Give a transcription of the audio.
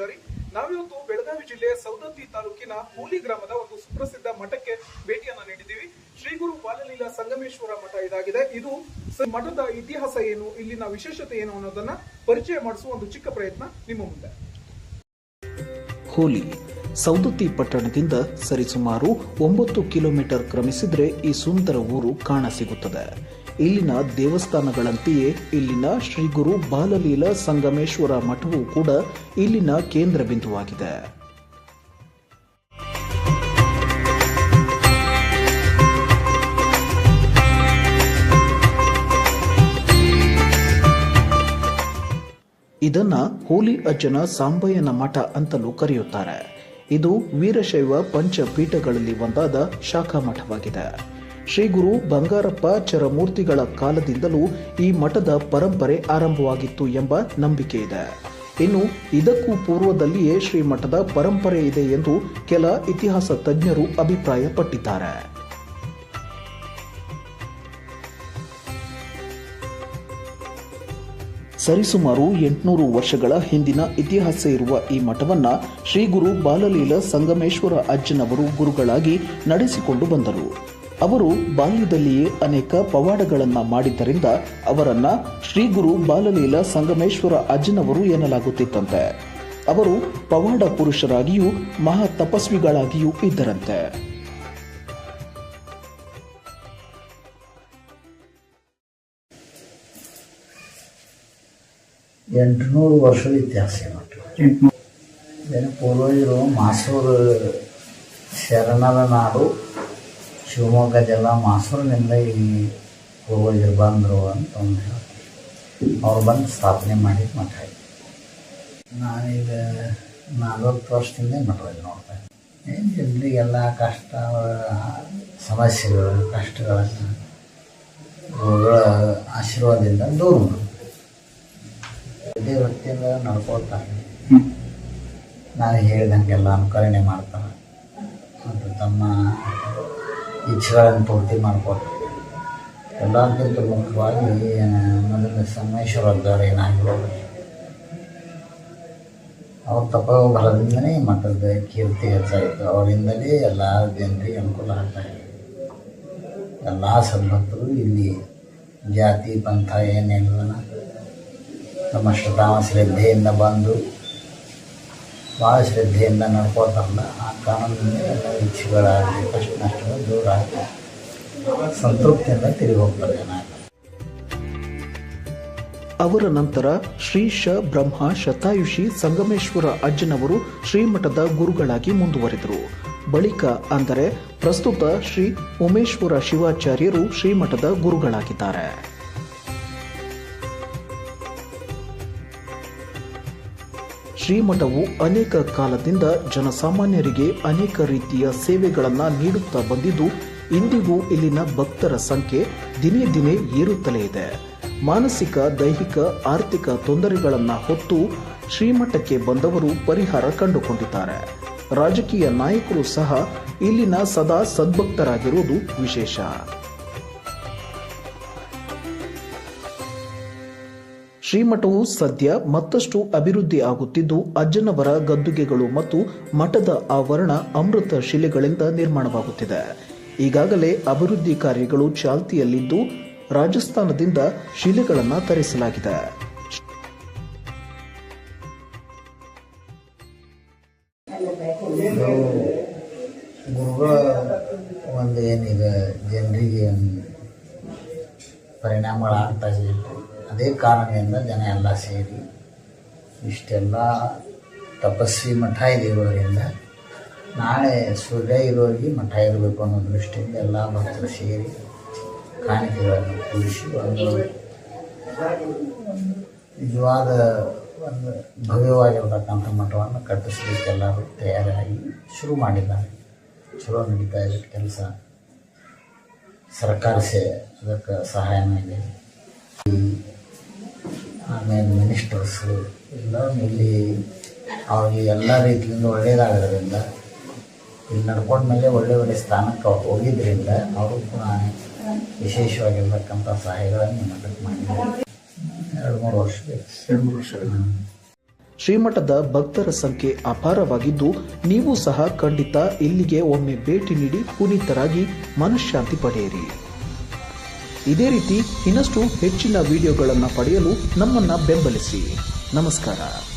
ಪೂಜಾರಿ. ನಾವಿವತ್ತು ಬೆಳಗಾವಿ ಜಿಲ್ಲೆಯ ಸೌದತ್ತಿ ತಾಲೂಕಿನ ಹೂಲಿ ಗ್ರಾಮದ ಒಂದು ಸುಪ್ರಸಿದ್ಧ ಮಠಕ್ಕೆ ಭೇಟಿಯನ್ನ ನೀಡಿದ್ದೀವಿ. ಶ್ರೀ ಗುರು ಬಾಲಲೀಲಾ ಸಂಗಮೇಶ್ವರ ಮಠ ಇದಾಗಿದೆ. ಇದು ಮಠದ ಇತಿಹಾಸ ಏನು, ಇಲ್ಲಿನ ವಿಶೇಷತೆ ಏನು ಅನ್ನೋದನ್ನ ಪರಿಚಯ ಮಾಡಿಸುವ ಒಂದು ಚಿಕ್ಕ ಪ್ರಯತ್ನ ನಿಮ್ಮ ಮುಂದೆ. ಹೋಲಿ ಸೌದತ್ತಿ ಪಟ್ಟಣದಿಂದ ಸರಿಸುಮಾರು ಒಂಬತ್ತು ಕಿಲೋಮೀಟರ್ ಕ್ರಮಿಸಿದ್ರೆ ಈ ಸುಂದರ ಊರು ಕಾಣಸಿಗುತ್ತದೆ ಇಲ್ಲಿನ ದೇವಸ್ಥಾನಗಳಂತೆಯೇ ಇಲ್ಲಿನ ಶ್ರೀ ಗುರು ಬಾಲಲೀಲಾ ಸಂಗಮೇಶ್ವರ ಮಠವು ಕೂಡ ಇಲ್ಲಿನ ಕೇಂದ್ರ ಬಿಂದುವಾಗಿದೆ. ಇದನ್ನ ಹೋಲಿ ಅಜ್ಜನ ಸಾಂಬಯ್ಯನ ಮಠ ಅಂತಲೂ ಕರೆಯುತ್ತಾರೆ. ಇದು ವೀರಶೈವ ಪಂಚಪೀಠಗಳಲ್ಲಿ ಒಂದಾದ ಶಾಖಾ ಮಠವಾಗಿದೆ ಶ್ರೀ ಗುರು ಬಂಗಾರಪ್ಪ ಚರಮೂರ್ತಿಗಳ ಕಾಲದಿಂದಲೂ ಈ ಮಠದ ಪರಂಪರೆ ಆರಂಭವಾಗಿತ್ತು ಎಂಬ ನಂಬಿಕೆ ಇದೆ. ಇನ್ನು ಇದಕ್ಕೂ ಪೂರ್ವದಲ್ಲಿಯೇ ಶ್ರೀ ಮಠದ ಪರಂಪರೆ ಇದೆ ಎಂದು ಕೆಲ ಇತಿಹಾಸ ತಜ್ಞರು ಅಭಿಪ್ರಾಯಪಟ್ಟಿದ್ದಾರೆ. ಸರಿಸುಮಾರು ಎಂಟುನೂರು ವರ್ಷಗಳ ಹಿಂದಿನ ಇತಿಹಾಸ ಇರುವ ಈ ಮಠವನ್ನ ಶ್ರೀ ಗುರು ಬಾಲಲೀಲ ಸಂಗಮೇಶ್ವರ ಅಜ್ಜನವರು ಗುರುಗಳಾಗಿ ನಡೆಸಿಕೊಂಡು ಬಂದರು. ಅವರು ಬಾಲ್ಯದಲ್ಲಿಯೇ ಅನೇಕ ಪವಾಡಗಳನ್ನ ಮಾಡಿದ್ದರಿಂದ ಅವರನ್ನ ಶ್ರೀ ಗುರು ಬಾಲಲೀಲಾ ಸಂಗಮೇಶ್ವರ ಅಜ್ಜನವರು ಎನ್ನಲಾಗುತ್ತಿತ್ತಂತೆ. ಅವರು ಪವಾಡ ಪುರುಷರಾಗಿಯೂ ಮಹಾ ತಪಸ್ವಿಗಳಾಗಿಯೂ ಇದ್ದರಂತೆ. ಎಂಟುನೂರು ವರ್ಷದ ಇತಿಹಾಸ ಪೂರ್ವಜರು ಮಾಸೂರು ಶರಣರ ನಾಡು ಶಿವಮೊಗ್ಗ ಜಿಲ್ಲಾ ಮಾಸೂರಿನಿಂದ ಈ ಪೂರ್ವಜರು ಬಂದರು ಅಂತ ಒಂದು ಹೇಳ್ತೀವಿ ಅವ್ರು ಬಂದು ಸ್ಥಾಪನೆ ಮಾಡಿ ಮಠ ಇದೆ ನಾನೀಗ ನಲ್ವತ್ತು ವರ್ಷದಿಂದ ಮಠದಲ್ಲಿ ನೋಡ್ತಾ ಇದ್ದೀನಿ. ಏನು ಜನರಿಗೆಲ್ಲ ಕಷ್ಟ ಸಮಸ್ಯೆಗಳು ಕಷ್ಟಗಳನ್ನು ಗುರುಗಳ ಆಶೀರ್ವಾದದಿಂದ ದೂರ ಇದೇ ವೃತ್ತಿಯಿಂದ ನಡ್ಕೊಳ್ತಾರೆ ನಾನು ಹೇಳಿದಂಗೆಲ್ಲ ಅನುಕರಣೆ ಮಾಡ್ತಾರೆ. ಮತ್ತು ತಮ್ಮ ಇಚ್ಛೆಗಳನ್ನು ಪೂರ್ತಿ ಮಾಡ್ಕೊಳ್ತಾರೆ ಎಲ್ಲಕ್ಕಿಂತ ಮುಖ್ಯವಾಗಿ ಮೊದಲು ಸಂಗಮೇಶ್ವರ ಏನಾಗಿರೋದು ಅವ್ರ ತಪೋಬಲದಿಂದನೇ ಮಠದ ಕೀರ್ತಿ ಹೆಚ್ಚಾಯಿತು. ಅವರಿಂದಲೇ ಎಲ್ಲ ಜನರಿಗೆ ಅನುಕೂಲ ಆಗ್ತಾ ಇದೆ. ಎಲ್ಲ ಸದ್ಭಕ್ತರು ಇಲ್ಲಿ ಜಾತಿ, ಪಂಥ ಏನೇನಿಲ್ಲ ನಮ್ಮ ಶ್ರದ್ಧಾ ಶ್ರದ್ಧೆಯಿಂದ ಬಂದು ಭಾಳ ಶ್ರದ್ಧೆಯಿಂದ ನಡ್ಕೋತಾರಲ್ಲ, ಆ ಎಲ್ಲ ಇಚ್ಛೆಗಳಾಗಲಿ ಕಷ್ಟ ನಷ್ಟಗಳು ದೂರ ಅವರ ನಂತರ ಶ್ರೀ ಶ ಬ್ರಹ್ಮ ಶತಾಯುಷಿ ಸಂಗಮೇಶ್ವರ ಅಜ್ಜನವರು ಶ್ರೀಮಠದ ಗುರುಗಳಾಗಿ ಮುಂದುವರೆದರು. ಬಳಿಕ ಅಂದರೆ ಪ್ರಸ್ತುತ ಶ್ರೀ ಉಮೇಶ್ವರ ಶಿವಾಚಾರ್ಯರು ಶ್ರೀಮಠದ ಗುರುಗಳಾಗಿದ್ದಾರೆ. ಶ್ರೀಮಠವು ಅನೇಕ ಕಾಲದಿಂದ ಜನಸಾಮಾನ್ಯರಿಗೆ ಅನೇಕ ರೀತಿಯ ಸೇವೆಗಳನ್ನು ನೀಡುತ್ತಾ ಬಂದಿದ್ದು, ಇಂದಿಗೂ ಇಲ್ಲಿನ ಭಕ್ತರ ಸಂಖ್ಯೆ ದಿನೇ ದಿನೇ ಏರುತ್ತಲೇ ಇದೆ. ಮಾನಸಿಕ, ದೈಹಿಕ, ಆರ್ಥಿಕ ತೊಂದರೆಗಳನ್ನು ಹೊತ್ತು ಶ್ರೀಮಠಕ್ಕೆ ಬಂದವರು ಪರಿಹಾರ ಕಂಡುಕೊಂಡಿದ್ದಾರೆ. ರಾಜಕೀಯ ನಾಯಕರು ಸಹ ಇಲ್ಲಿನ ಸದಾ ಸದ್ಭಕ್ತರಾಗಿರುವುದು ವಿಶೇಷ. ಶ್ರೀಮಠವು ಸದ್ಯ ಮತ್ತಷ್ಟು ಅಭಿವೃದ್ಧಿ ಆಗುತ್ತಿದ್ದು ಅಜ್ಜನವರ ಗದ್ದುಗೆಗಳು ಮತ್ತು ಮಠದ ಆವರಣ ಅಮೃತ ಶಿಲೆಗಳಿಂದ ನಿರ್ಮಾಣವಾಗುತ್ತಿದೆ. ಈಗಾಗಲೇ ಅಭಿವೃದ್ಧಿ ಕಾರ್ಯಗಳು ಚಾಲ್ತಿಯಲ್ಲಿದ್ದು ರಾಜಸ್ಥಾನದಿಂದ ಶಿಲೆಗಳನ್ನು ತರಿಸಲಾಗಿದೆ. ಒಂದು ಏನೀಗ ಜನರಿಗೆ ಪರಿಣಾಮಗಳು ಅದೇ ಕಾರಣದಿಂದ ಜನ ಎಲ್ಲ ಸೇರಿ ಇಷ್ಟೆಲ್ಲ ತಪಸ್ವಿ ಮಠ ಇದೆ ಇರೋದರಿಂದ ನಾಳೆ ಸೂರ್ಯ ಇರೋರಿಗೆ ಮಠ ಇರಬೇಕು ಅನ್ನೋ ದೃಷ್ಟಿಯಿಂದ ಎಲ್ಲ ಭಕ್ತರು ಸೇರಿ ಕಾಣಿಕೆಗಳನ್ನು ಕೂಡಿಸಿ ಒಂದು ನಿಜವಾದ ಒಂದು ಭವ್ಯವಾಗಿರ್ತಕ್ಕಂಥ ಮಠವನ್ನು ಕಟ್ಟಿಸ್ಲಿಕ್ಕೆ ಎಲ್ಲರೂ ತಯಾರಾಗಿ ಶುರು ಮಾಡಿದ್ದಾರೆ. ಚಲೋ ನಡೀತಾ ಇದೆ ಕೆಲಸ. ಸರ್ಕಾರ ಸೇ ಅದಕ್ಕೆ ಸಹಾಯ ಮಾಡಿದೆ ಆಮೇಲೆ ಮಿನಿಸ್ಟರ್ಸು ಎಲ್ಲ ಇಲ್ಲಿ ಅವ್ರಿಗೆ ಎಲ್ಲ ರೀತಿಯಿಂದ ಒಳ್ಳೆಯದಾಗೋದರಿಂದ ಇಲ್ಲಿ ನಡ್ಕೊಂಡ ಮೇಲೆ ಒಳ್ಳೆ ಒಳ್ಳೆ ಸ್ಥಾನಕ್ಕೆ ಅವ್ರು ಹೋಗಿದ್ರಿಂದ ಅವರು ಕೂಡ ವಿಶೇಷವಾಗಿರ್ತಕ್ಕಂಥ ಸಹಾಯಗಳನ್ನು ಮಠಕ್ಕೆ ಮಾಡಿದ್ದಾರೆ. ಎರಡು ಮೂರು ವರ್ಷ ಎರಡು ಮೂರು ವರ್ಷ ಶ್ರೀಮಠದ ಭಕ್ತರ ಸಂಖ್ಯೆ ಅಪಾರವಾಗಿದ್ದು ನೀವು ಸಹ ಖಂಡಿತ ಇಲ್ಲಿಗೆ ಒಮ್ಮೆ ಭೇಟಿ ನೀಡಿ ಪುನೀತರಾಗಿ ಮನಃಶಾಂತಿ ಪಡೆಯಿರಿ. ಇದೇ ರೀತಿ ಇನ್ನಷ್ಟು ಹೆಚ್ಚಿನ ವಿಡಿಯೋಗಳನ್ನು ಪಡೆಯಲು ನಮ್ಮನ್ನು ಬೆಂಬಲಿಸಿ. ನಮಸ್ಕಾರ.